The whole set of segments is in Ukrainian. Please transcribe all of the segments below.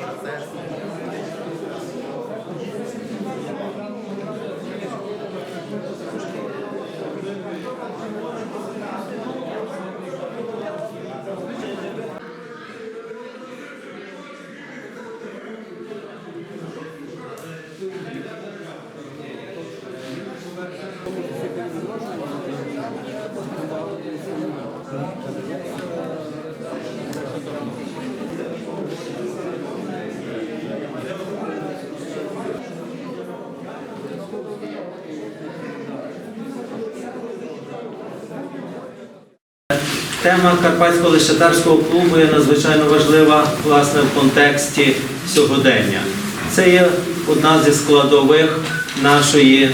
процес. Тема Карпатського лищатарського клубу є надзвичайно важлива власне в контексті сьогодення. Це є одна зі складових нашої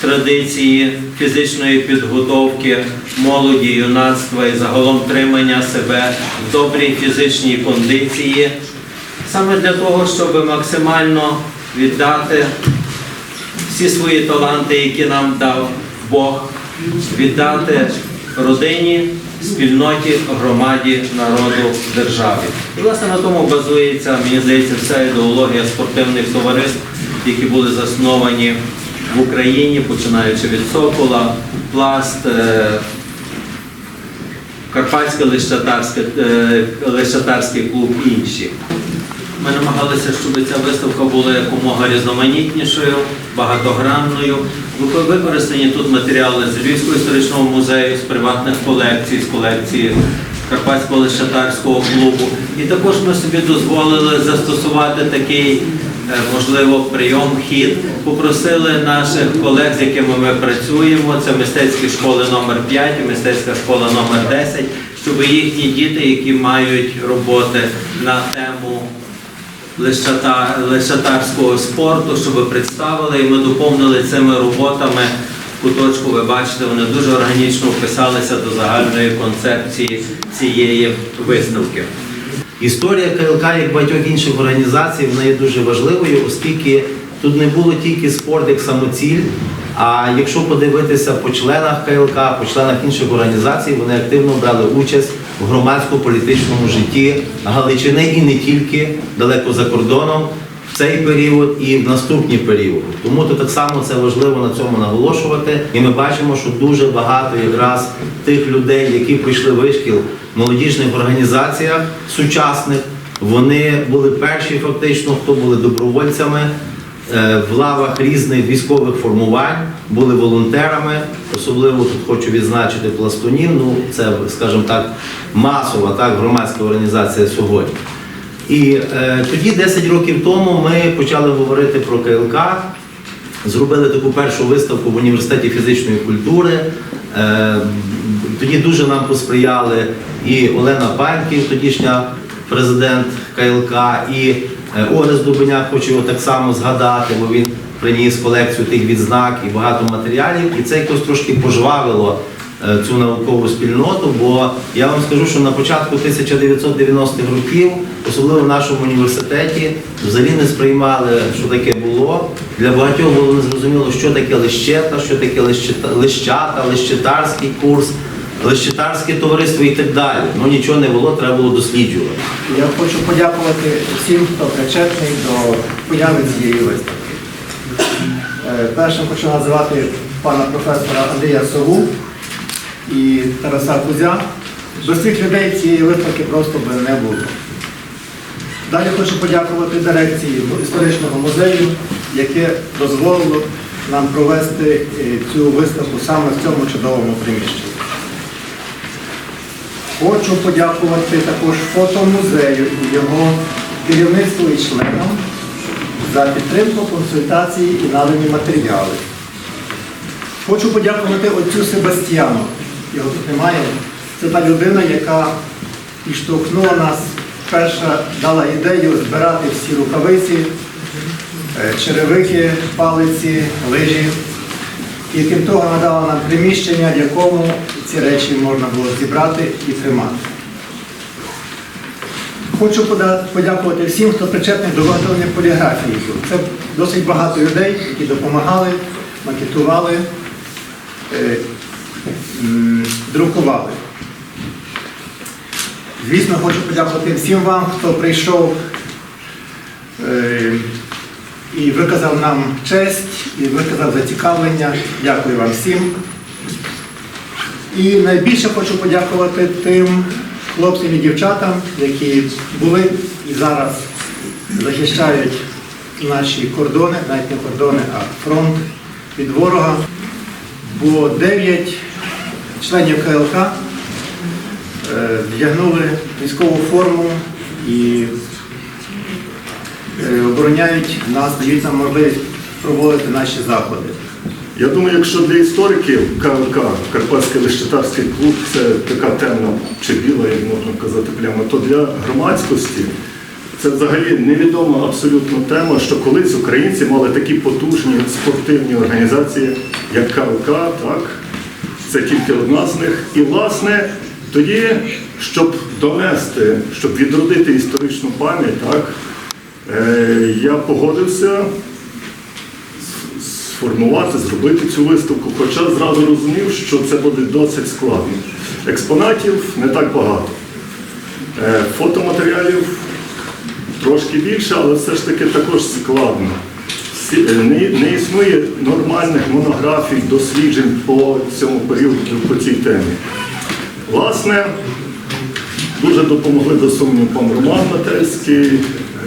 традиції фізичної підготовки молоді, юнацтва і загалом тримання себе в добрій фізичній кондиції, саме для того, щоб максимально віддати всі свої таланти, які нам дав Бог, віддати родині, спільноті, громаді, народу, державі. І власне на тому базується, мені здається, вся ідеологія спортивних товариств, які були засновані в Україні, починаючи від Сокола, Пласт, е, Карпатський лищатарський, е, клуб інші. Ми намагалися, щоб ця виставка була якомога різноманітнішою, багатогранною. Використані тут матеріали з Львівського історичного музею, з приватних колекцій, з колекції Карпатського лищатарського клубу. І також ми собі дозволили застосувати такий, е, можливо, прийом хід. Попросили наших колег, з якими ми працюємо, це мистецькі школи номер 5 і мистецька школа номер 10, щоб їхні діти, які мають роботи на тему лещатарського спорту, щоб представили, і ми доповнили цими роботами. Куточку ви бачите, вони дуже органічно вписалися до загальної концепції цієї виставки. Історія КЛК, як багатьох інших організацій, вона є дуже важливою, оскільки тут не було тільки спорт як самоціль. А якщо подивитися по членах КЛК, по членах інших організацій, вони активно брали участь в громадсько-політичному житті Галичини і не тільки далеко за кордоном в цей період і в наступні періоди. Тому то так само це важливо на цьому наголошувати. І ми бачимо, що дуже багато якраз тих людей, які пройшли вишкіл в молодіжних організаціях сучасних, вони були перші, фактично, хто були добровольцями в лавах різних військових формувань, були волонтерами. Особливо тут хочу відзначити пластунів. Ну це, скажімо так, масова так громадська організація сьогодні. І е, тоді, 10 років тому, ми почали говорити про КЛК, зробили таку першу виставку в університеті фізичної культури. Е, тоді дуже нам посприяли і Олена Паньків, тодішня президент КЛК, і е, Орес Дубиняк, хочу його так само згадати, бо він приніс колекцію тих відзнак і багато матеріалів. І це якось трошки пожвавило е, цю наукову спільноту, бо я вам скажу, що на початку 1990-х років, особливо в нашому університеті, взагалі не сприймали, що таке було. Для багатьох було незрозуміло, що таке лещета, що таке лещета, лещата, лещетарський курс, лещетарське товариство і так далі. Ну нічого не було, треба було досліджувати. Я хочу подякувати всім, хто причетний до появи цієї виставки. Е, Першим хочу називати пана професора Андрія Сову і Тараса Кузя. Без цих людей цієї виставки просто би не було. Далі хочу подякувати дирекції історичного музею, яке дозволило нам провести е, цю виставку саме в цьому чудовому приміщенні. Хочу подякувати також фотомузею і його керівництву і членам за підтримку, консультації і надані матеріали. Хочу подякувати отцю Себастьяну. Його тут немає. Це та людина, яка підштовхнула нас, перша дала ідею збирати всі рукавиці, е, черевики, палиці, лижі. І крім того, надала нам приміщення, в якому ці речі можна було зібрати і тримати. Хочу подякувати всім, хто причетний до виготовлення поліграфії. Це досить багато людей, які допомагали, макетували, е, друкували. Звісно, хочу подякувати всім вам, хто прийшов е, і виказав нам честь, і виказав зацікавлення. Дякую вам всім. І найбільше хочу подякувати тим хлопцям і дівчатам, які були і зараз захищають наші кордони, навіть не кордони, а фронт від ворога. Бо дев'ять членів КЛК е, вдягнули військову форму і е, обороняють нас, дають нам можливість проводити наші заходи. Я думаю, якщо для істориків КЛК, Карпатський Лещатарський клуб, це така темна чи біла, як можна казати прямо, то для громадськості це взагалі невідома абсолютно тема, що колись українці мали такі потужні спортивні організації, як КЛК, так? Це тільки одна з них. І, власне, тоді, щоб донести, щоб відродити історичну пам'ять, так, е, я погодився сформувати, зробити цю виставку, хоча зразу розумів, що це буде досить складно. Експонатів не так багато. Е, Фотоматеріалів трошки більше, але все ж таки також складно. Е, Не, існує нормальних монографій, досліджень по цьому періоду, по цій темі. Власне, дуже допомогли до пан Роман Матерський,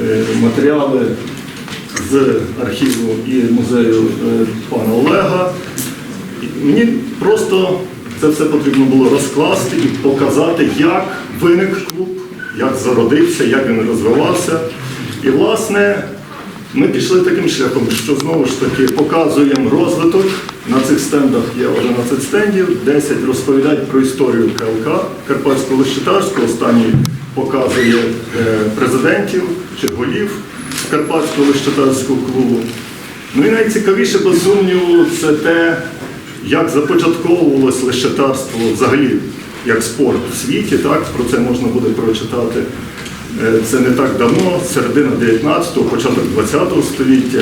е, матеріали з архіву і музею е, пана Олега. Мені просто це все потрібно було розкласти і показати, як виник клуб, як зародився, як він розвивався. І, власне, ми пішли таким шляхом, що знову ж таки показуємо розвиток. На цих стендах є 11 стендів, 10 розповідають про історію КЛК Карпатського Лещитарського. Останній показує е, президентів чи голів Карпатського Лещитарського клубу. Ну і найцікавіше, без сумніву, це те, як започатковувалось лещатарство взагалі як спорт в світі. Так? Про це можна буде прочитати. Е, Це не так давно, середина 19-го, початок 20-го століття,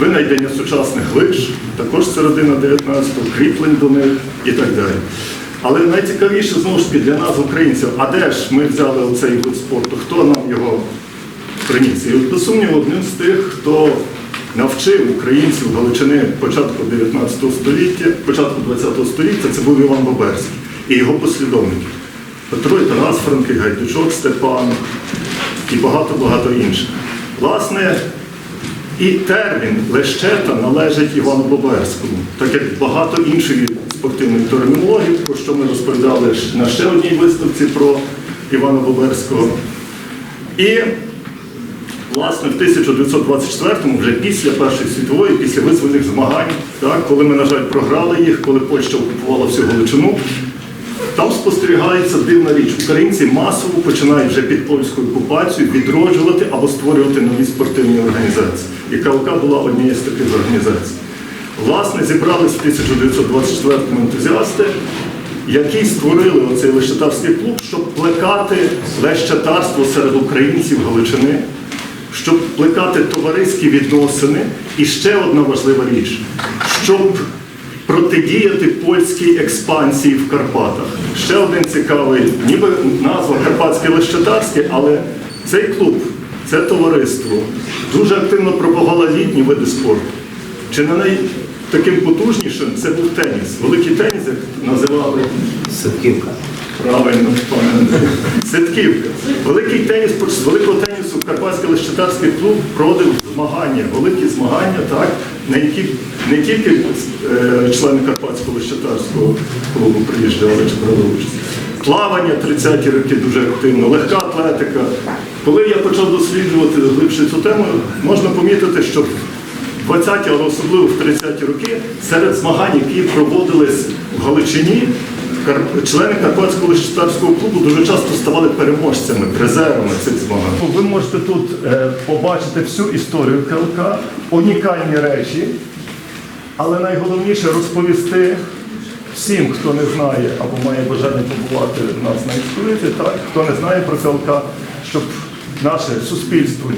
винайдення сучасних лиж, також середина 19-го, кріплень до них і так далі. Але найцікавіше знову ж таки для нас, українців, а де ж ми взяли оцей вид спорту? Хто нам його приніс? І от, без сумніву, одним з тих, хто навчив українців Галичини початку 19 століття, початку 20 століття, це був Іван Боберський і його послідовники. Петро і Тарас Франки, Гайдучок Степан і багато-багато інших. Власне, і термін лещета належить Івану Боберському, так як багато іншої спортивної термінології, про що ми розповідали на ще одній виставці про Івана Боберського. І Власне, в 1924-му, вже після Першої світової, після визвольних змагань, так, коли ми, на жаль, програли їх, коли Польща окупувала всю Галичину, там спостерігається дивна річ. Українці масово починають вже під польською окупацією відроджувати або створювати нові спортивні організації. І КЛК була однією з таких організацій. Власне, зібрались в 1924-му ентузіасти, які створили оцей лещатарський клуб, щоб плекати лещатарство серед українців Галичини, щоб плекати товариські відносини. І ще одна важлива річ, щоб протидіяти польській експансії в Карпатах. Ще один цікавий, ніби назва Карпатське Лещатарське, але цей клуб, це товариство дуже активно пропагувало літні види спорту. Чи не най таким потужнішим це був теніс. Великий теніс, як називали Садківка. Правильно. Ситківка. Великий теніс, великого тенісу Карпатський Лещатарський клуб проводив змагання, великі змагання, так, на які не тільки е, члени Карпатського Лещатарського клубу приїжджали чи брали участь. Плавання 30-ті роки дуже активно, легка атлетика. Коли я почав досліджувати глибше цю тему, можна помітити, що в 20-ті, але особливо в 30-ті роки, серед змагань, які проводились в Галичині, члени Карпатського лещатарського клубу дуже часто ставали переможцями, призерами цих змагань. Ви можете тут е, побачити всю історію КЛК, унікальні речі, але найголовніше розповісти всім, хто не знає або має бажання побувати нас на експозиції, так, хто не знає про КЛК, щоб наше суспільство,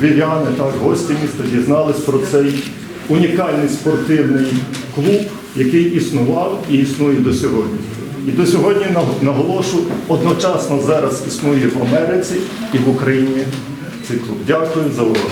львів'яни, так, гості міста дізнались про цей унікальний спортивний клуб, який існував і існує до сьогодні. І до сьогодні наг- наголошу, одночасно зараз існує в Америці і в Україні цей клуб. Дякую за увагу.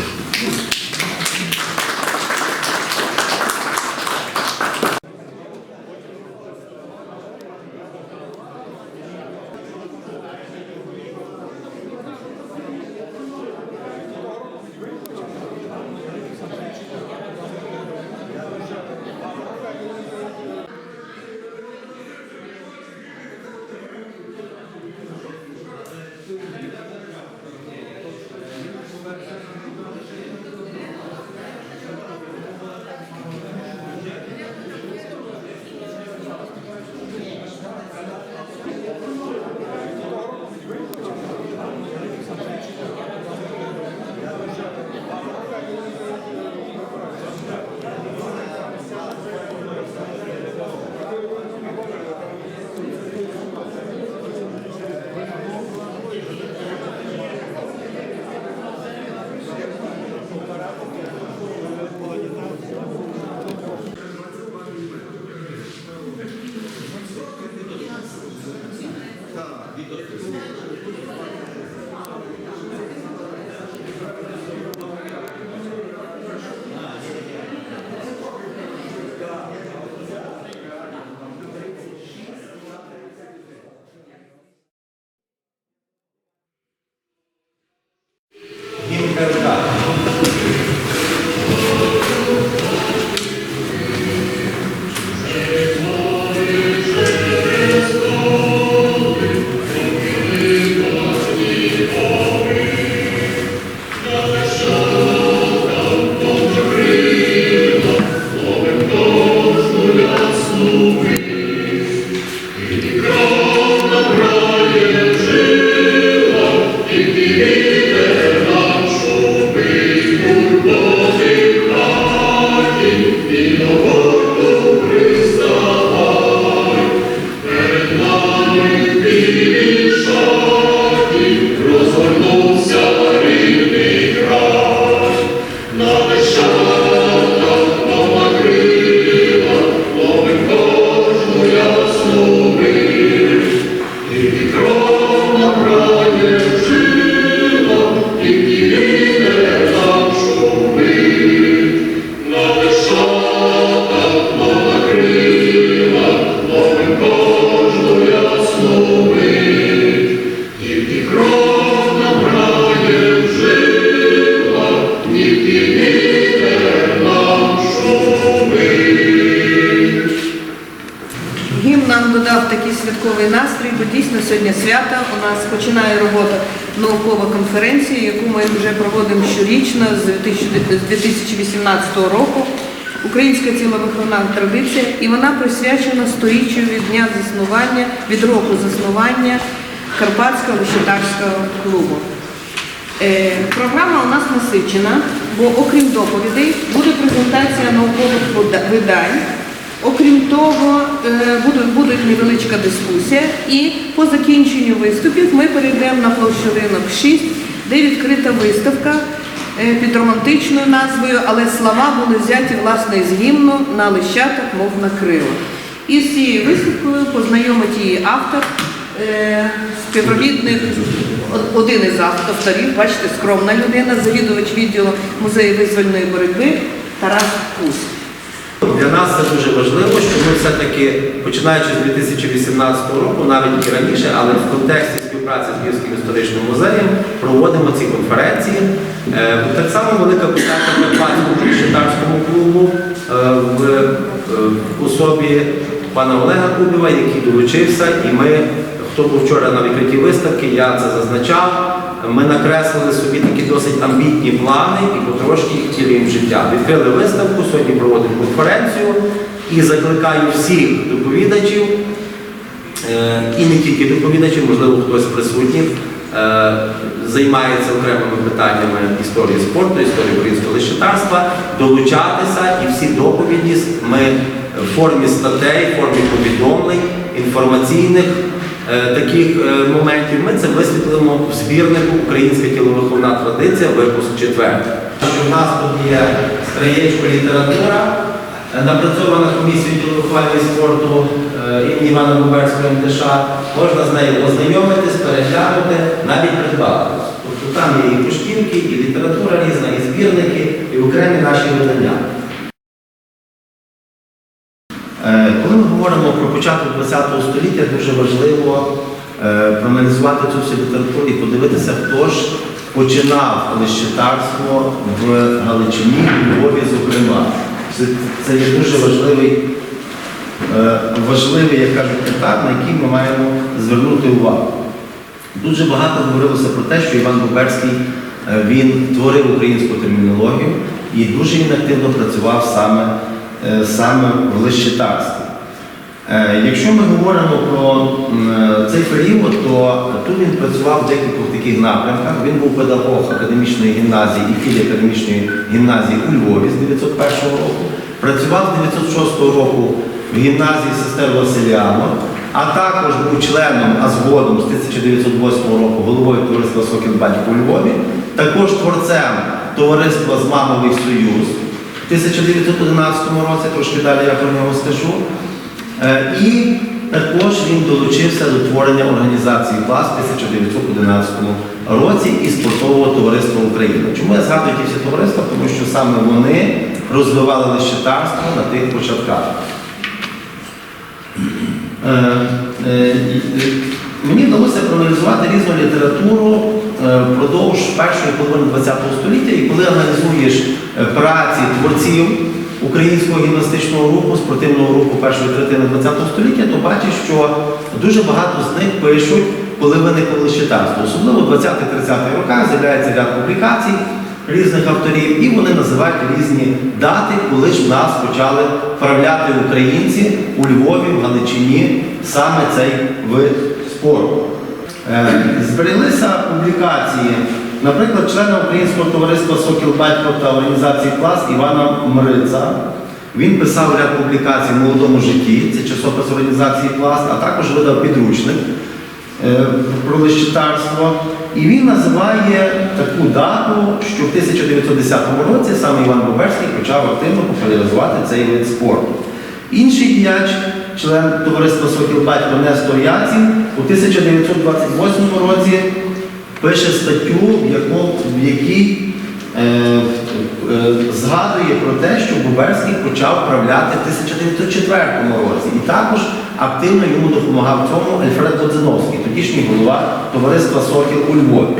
Senhor. Сьогодні свято. У нас починає робота наукова конференція, яку ми вже проводимо щорічно з 2018 року. Українська ціловиховна традиція, і вона присвячена сторіччю від дня заснування, від року заснування Карпатського Лещатарського клубу. Е, Програма у нас насичена, бо окрім доповідей буде презентація наукових видань. Окрім того, е, буде, невеличка дискусія, і по закінченню виступів ми перейдемо на площу ринок 6, де відкрита виставка е, під романтичною назвою, але слова були взяті власне з гімну на лищатах, мов на крилах. І з цією виставкою познайомить її автор, е, співробітник, один із авторів, бачите, скромна людина, завідувач відділу музею визвольної боротьби Тарас Кус. Для нас це дуже важливо, що ми все-таки, починаючи з 2018 року, навіть і раніше, але в контексті співпраці з Київським історичним музеєм проводимо ці конференції. Е, Так само велика подяка Карпатському Шитарському клубу е, в е, особі пана Олега Кубєва, який долучився, і ми, хто був вчора на відкритій виставці, я це зазначав. Ми накреслили собі такі досить амбітні плани і потрошки їх втілюємо життя. Відкрили виставку, сьогодні проводимо конференцію і закликаю всіх доповідачів, е, і не тільки доповідачів, можливо, хтось присутній, е, займається окремими питаннями історії спорту, історії українського лищатарства, долучатися і всі доповіді ми в формі статей, в формі повідомлень, інформаційних таких е, моментів ми це висвітлимо в збірнику Українська тіловиховна традиція, випуск 4. У нас тут є краєчко література, е, напрацьована комісією тіловиховання спорту е, імені Івана Буберського МТШ. Можна з нею ознайомитись, переглянути, навіть придбати. Тобто там є і поштівки, і література різна, і збірники, і окремі наші видання. Е, Коли ми говоримо про початок ХХ століття, дуже важливо е, проаналізувати цю всю літературу і подивитися, хто ж починав лищитарство в Галичині, у Львові, зокрема. Це, це є дуже важливий, е, важливий, як кажуть, етап, на який ми маємо звернути увагу. Дуже багато говорилося про те, що Іван Боберський е, він творив українську термінологію і дуже він активно працював саме, е, саме в лищитарстві. Е, Якщо ми говоримо про е, цей період, то тут він працював в декількох таких напрямках. Він був педагог академічної гімназії і філії академічної гімназії у Львові з 901 року. Працював з 906 року в гімназії сестер Василіано, а також був членом, а згодом з 1908 року головою товариства Сокінбатько у Львові, також творцем товариства Змаговий Союз в 1911 році, трошки далі я про нього скажу. Е, І також він долучився до творення організації клас в 1911 році і спортового товариства України. Чому я згадую ті всі товариства? Тому що саме вони розвивали лищитарство на тих початках. Е, е, Мені вдалося проаналізувати різну літературу впродовж першої половини ХХ століття, і коли аналізуєш праці творців українського гімнастичного руху, спортивного руху першої третини ХХ століття, то бачиш, що дуже багато з них пишуть, коли виникло лищитарство. Особливо в 20-30-х роках з'являється ряд публікацій різних авторів, і вони називають різні дати, коли ж в нас почали вправляти українці у Львові, в Галичині саме цей вид спорту. Е, Збереглися публікації, наприклад, члена Українського товариства Сокіл Батько та організації клас Івана Мриця. Він писав ряд публікацій в молодому житті, це часопис організації клас, а також видав підручник е, про лищитарство. І він називає таку дату, що в 1910 році саме Іван Боберський почав активно популяризувати цей вид спорту. Інший діяч, член товариства Сокіл Батько Нестор Яцін, у 1928 році пише статтю, в, яку- в якій е, е, згадує про те, що Буберський почав правляти в 1904 році. І також активно йому допомагав цьому Альфред Лодзиновський, тодішній голова товариства Сокіл у Львові.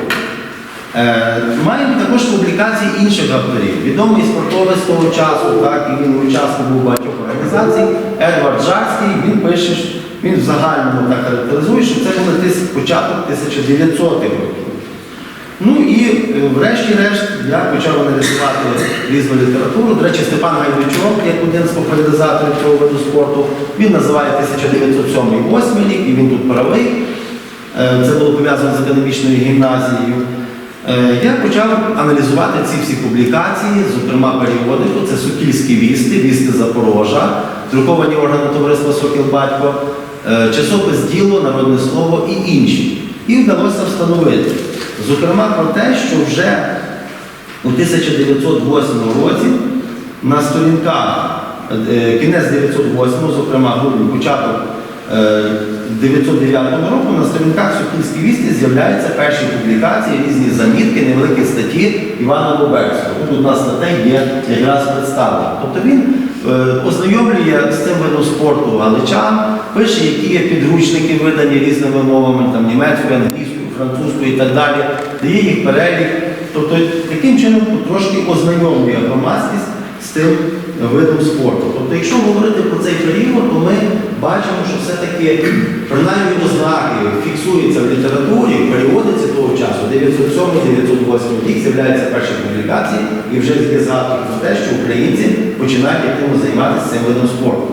Е, Маємо також публікації інших авторів. Відомий спортовець того часу, так, і він учасник був багатьох організацій, Едвард Жарський, він пише, він в загальному так характеризує, що це були початок 1900-х років. Ну і е, врешті-решт я почав аналізувати різну літературу. До речі, Степан Гайдучок, як один з популяризаторів цього виду спорту, він називає 1907-8 рік, і він тут правий. Е, Це було пов'язано з академічною гімназією. Е, Я почав аналізувати ці всі публікації, зокрема періодику, це Сокільські вісти, вісти Запорожа, друковані органи товариства Сокіл Батько, часопис Діло, Народне Слово і інші. І вдалося встановити, зокрема про те, що вже у 1908 році на сторінках е, кінець 908, зокрема грудень, початок е, 909 року на сторінках Сокільській вісті з'являються перші публікації, різні замітки, невеликі статті Івана Боберського. Тут одна стаття є якраз представлена. Тобто він е, ознайомлює з цим видом спорту галичан, пише, які є підручники видані різними мовами, там німецькою, французькою і так далі, дає їх перелік. Тобто таким чином трошки ознайомлює громадськість з тим видом спорту. Тобто, якщо говорити про цей період, то ми бачимо, що все-таки принаймні ознаки фіксуються в літературі, в періодиці того часу, 907-908 рік з'являються перші публікації, і вже є згадки про те, що українці починають активно займатися цим видом спорту.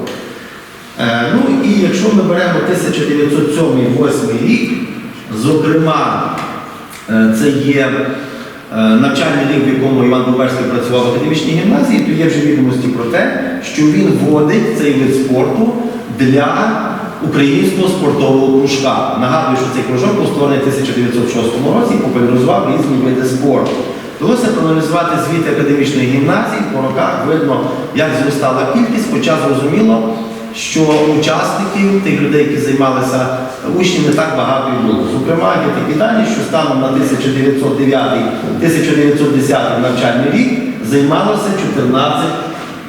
Е, Ну і якщо ми беремо 1907-2008 рік, зокрема, е, це є е, навчальний рік, в якому Іван Буберський працював в академічній гімназії, то є вже відомості про те, що він вводить цей вид спорту для українського спортового кружка. Нагадую, що цей кружок був створений в 1906 році і популяризував різні види спорту. Вдалося проаналізувати звіти академічної гімназії, по роках видно, як зростала кількість, хоча зрозуміло, що учасників, тих людей, які займалися учнів, не так багато і було. Зокрема, є такі дані, що станом на 1909-1910 навчальний рік займалося 14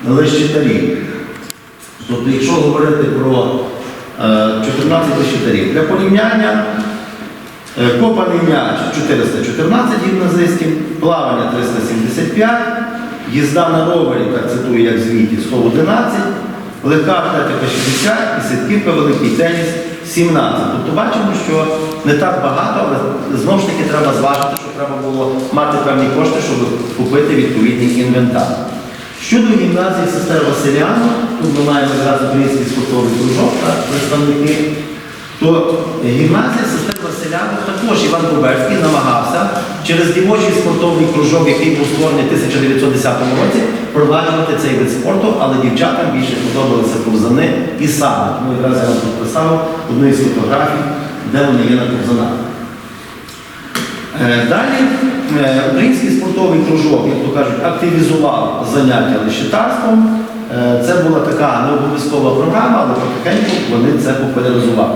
лещитарів. Тобто, якщо говорити про е, 14 лещитарів, для порівняння Е, Копаний м'яч 414 гімназистів, плавання 375, їзда на ровері, так цитую, як звіті, 111, легка атлетика 60 і ситківка великий теніс 17. Тобто бачимо, що не так багато, але знову ж таки треба зважити, що треба було мати певні кошти, щоб купити відповідний інвентар. Щодо гімназії сестер Василяна, тут ми маємо якраз український спортовий кружок, так, представники то гімназія сестер Василяну також Іван Буберський намагався через дівочий спортовний кружок, який був створений в 1910 році, впроваджувати цей вид спорту, але дівчатам більше подобалися ковзани і саме. Тому якраз я вам представив одну із фотографій, де вони є на ковзанах. Е, Далі е, український спортовий кружок, як то кажуть, активізував заняття лещитарством. Е, Це була така не обов'язкова програма, але потихеньку вони це популяризували.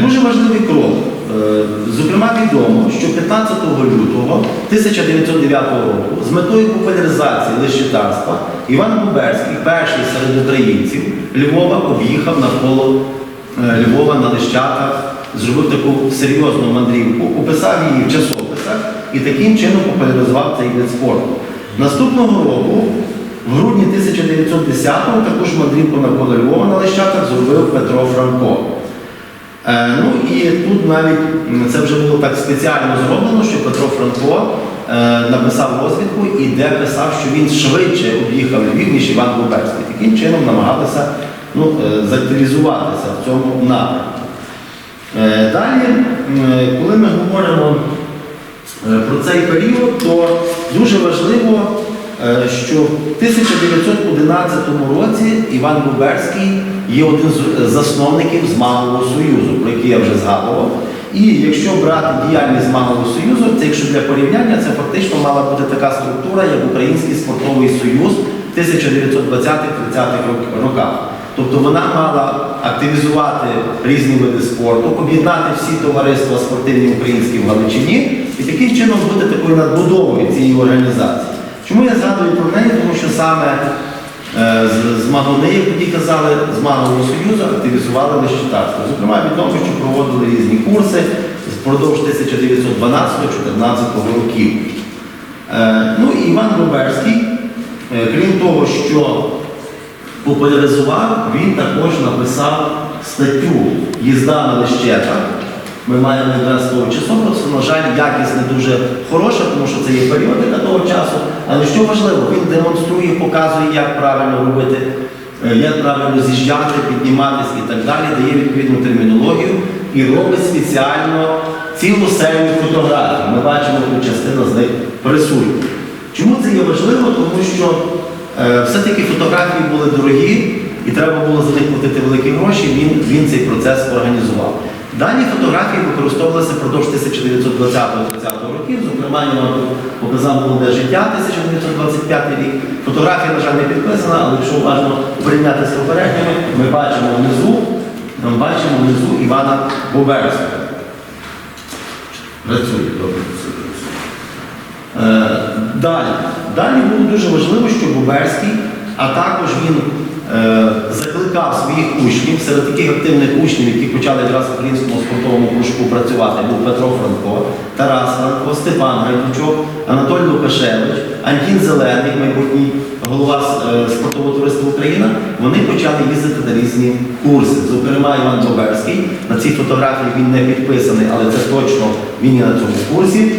Дуже важливий крок. Е, Зокрема, відомо, що 15 лютого 1909 року з метою популяризації лещитарства Іван Буберський, перший серед українців Львова, об'їхав навколо е, Львова на Лещатах, зробив таку серйозну мандрівку, описав її в часописах і таким чином популяризував цей вид спорту. Наступного року, в грудні 1910-го, також мандрівку навколо Львова на Лещатах зробив Петро Франко. Е, ну і тут навіть це вже було так спеціально зроблено, що Петро Франко е, написав розвідку і де писав, що він швидше об'їхав Львів, ніж Іван Буберський. Таким чином намагалися ну, е, в цьому напрямку. Далі, коли ми говоримо про цей період, то дуже важливо, що 1911 році Іван Буберський є один з засновників Змагового Союзу, про який я вже згадував. І якщо брати діяльність Змагового Союзу, це якщо для порівняння, це фактично мала бути така структура, як Український спортовий союз в 1920-30-х роках. Тобто вона мала активізувати різні види спорту, об'єднати всі товариства спортивні українські в Галичині і таким чином бути такою надбудовою цієї організації. Чому я згадую про неї? Тому що саме е, з, Магони, як тоді казали, з Магового Союзу активізували лещитарство. Зокрема, відомо, що проводили різні курси впродовж 1912-14 років. Е, Ну і Іван Боберський, е, крім того, що популяризував, він також написав статтю Їзда на лещетах. Ми маємо якраз того часопису, на жаль, якість не дуже хороша, тому що це є періодика того часу. Але що важливо, він демонструє, показує, як правильно робити, е, як правильно з'їжджати, підніматися і так далі, дає відповідну термінологію і робить спеціально цілу серію фотографій. Ми бачимо, тут частина з них присутня. Чому це є важливо? Тому що е, все-таки фотографії були дорогі і треба було за них платити великі гроші, він, він цей процес організував. Дані фотографії використовувалися впродовж 1920-30 років, зокрема, я показав молоде життя 1925 рік. Фотографія, на жаль, не підписана, але якщо уважно порівняти з попередніми, ми бачимо внизу, ми бачимо внизу Івана Боберського. Працює, добре. Е, Далі. Далі було дуже важливо, що Боберський, а також він закликав своїх учнів, серед таких активних учнів, які почали якраз в українському спортовому кружку працювати, був Петро Франко, Тарас Франко, Степан Гайдучок, Анатолій Лукашевич, Антін Зелений, майбутній голова е, спортового товариства Україна. Вони почали їздити на різні курси. Зокрема, Іван Боберський. На цій фотографії він не підписаний, але це точно він є на цьому курсі.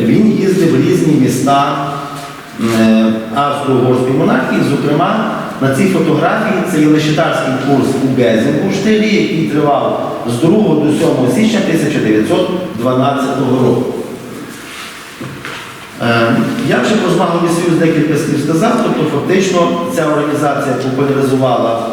Він їздив в різні міста е, Австро-Угорської монархії. Зокрема, на цій фотографії це є лещитарський курс у в штилі, який тривав з 2 до 7 січня 1912 року. Як Я вже про змаговий союз декілька слів сказав, тобто фактично ця організація популяризувала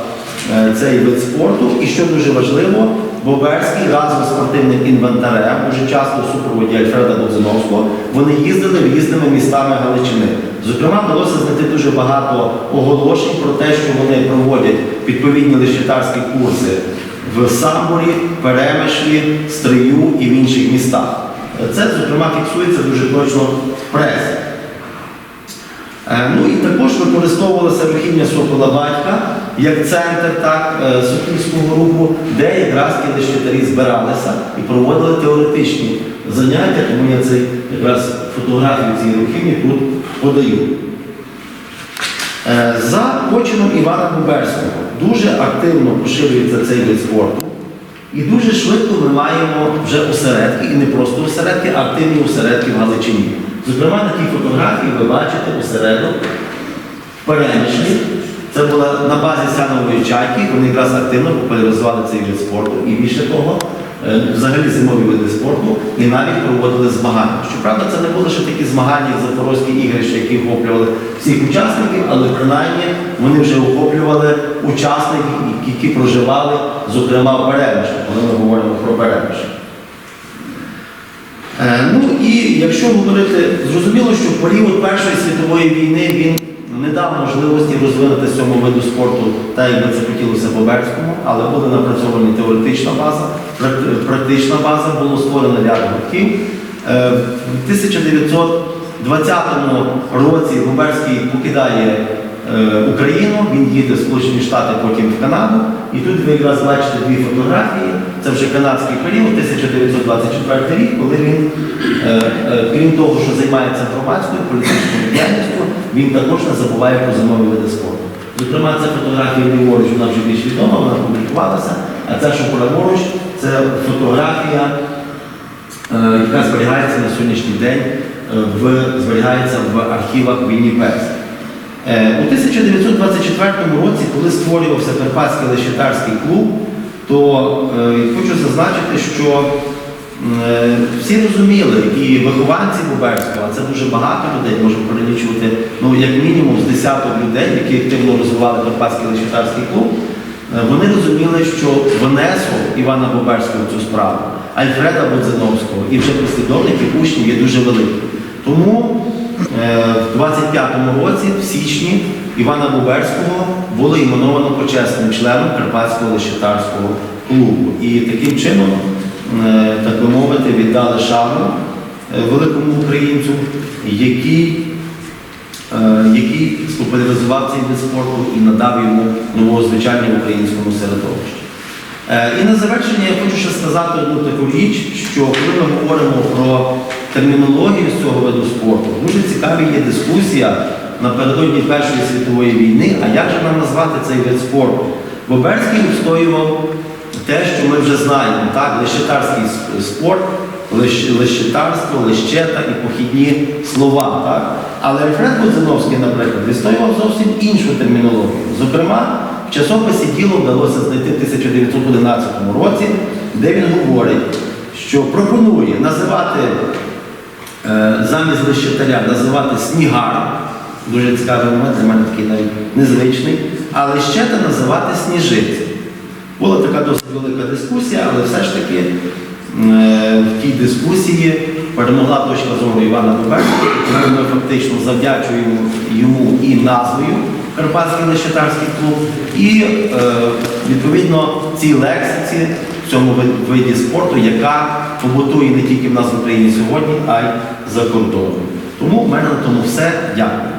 е, цей вид спорту. І що дуже важливо, Боберський разом з спортивним інвентарем, дуже часто в супроводі Альфреда Бодзиновського, вони їздили різними містами Галичини. Зокрема, вдалося знайти дуже багато оголошень про те, що вони проводять відповідні лещитарські курси в Самборі, Перемишлі, Стрию і в інших містах. Це, зокрема, фіксується дуже точно в пресі. Е, Ну і також використовувалася рухівня Сокола Батька як центр так, е, Сокільського руху, де якраз ті збиралися і проводили теоретичні заняття, тому я цей якраз фотографію цієї рухівні тут подаю. Е, За почином Івана Буберського дуже активно поширюється цей вид спорту. І дуже швидко ми маємо вже осередки, і не просто осередки, а активні осередки в Галичині. Зокрема, на тій фотографії ви бачите осередок Перемишлі. Це була на базі Сянової чайки, вони якраз активно популяризували цей вид спорту. І більше того, е, взагалі зимові види спорту, і навіть проводили змагання. Щоправда, це не були ще такі змагання, як запорозькі ігрища, які охоплювали всіх учасників, але принаймні вони вже охоплювали учасників, які проживали, зокрема в Перемишлі, коли ми говоримо про Перемишль. Е, Ну і якщо говорити, зрозуміло, що період Першої світової війни він не дав можливості розвинути цьому виду спорту, так як би це хотілося Боберському, але була напрацьована теоретична база, практична база, було створено ряд гуртків. Е, В 1920 році Боберський покидає Україну, він їде в Сполучені Штати, потім в Канаду. І тут ви якраз бачите дві фотографії. Це вже канадський період, 1924 рік, коли він, е, е, крім того, що займається громадською політичною діяльністю, він також не забуває про зимові види спорту. Зокрема, ця фотографія ліворуч, вона вже більш відома, вона публікувалася, а ця, що праворуч, це фотографія, е, яка зберігається на сьогоднішній день, е, в, зберігається в архівах Вінніпекс. Е, У 1924 році, коли створювався Карпатський лещитарський клуб, то е, хочу зазначити, що е, всі розуміли, і вихованці Буберського, а це дуже багато людей, можемо перелічувати, ну як мінімум з десяток людей, які активно розвивали Карпатський лещитарський клуб, вони розуміли, що внесок Івана Боберського цю справу, Альфреда Бодзиновського і вже послідовників учнів є дуже великий. Тому в 25-му році, в січні, Івана Буберського було іменовано почесним членом Карпатського лещитарського клубу. І таким чином, е, так би мовити, віддали шану е, великому українцю, який е, який спопуляризував цей вид спорту і надав йому нового звичайного українському середовищі. Е, І на завершення я хочу ще сказати одну таку річ, що коли ми говоримо про термінологію з цього виду спорту, дуже цікаві є дискусія напередодні Першої світової війни, а як же нам назвати цей вид спорту? Боберський відстоював те, що ми вже знаємо, так, лещетарський спорт, лещ- лещетарство, лещета і похідні слова. Так? Але Альфред Будзиновський, наприклад, відстоював зовсім іншу термінологію. Зокрема, в часописі діло вдалося знайти в 1911 році, де він говорить, що пропонує називати замість лещетаря називати снігар. Дуже цікавий момент, для мене такий навіть незвичний, а лещета називати сніжиці. Була така досить велика дискусія, але все ж таки е, в тій дискусії перемогла точка зору Івана Буберського, тому ми фактично завдячуємо йому і назвою Карпатський лещатарський клуб, і е, відповідно цій лексиці в цьому вид- виді спорту, яка побутує не тільки в нас в Україні сьогодні, а й за кордоном. Тому в мене на тому все. Дякую.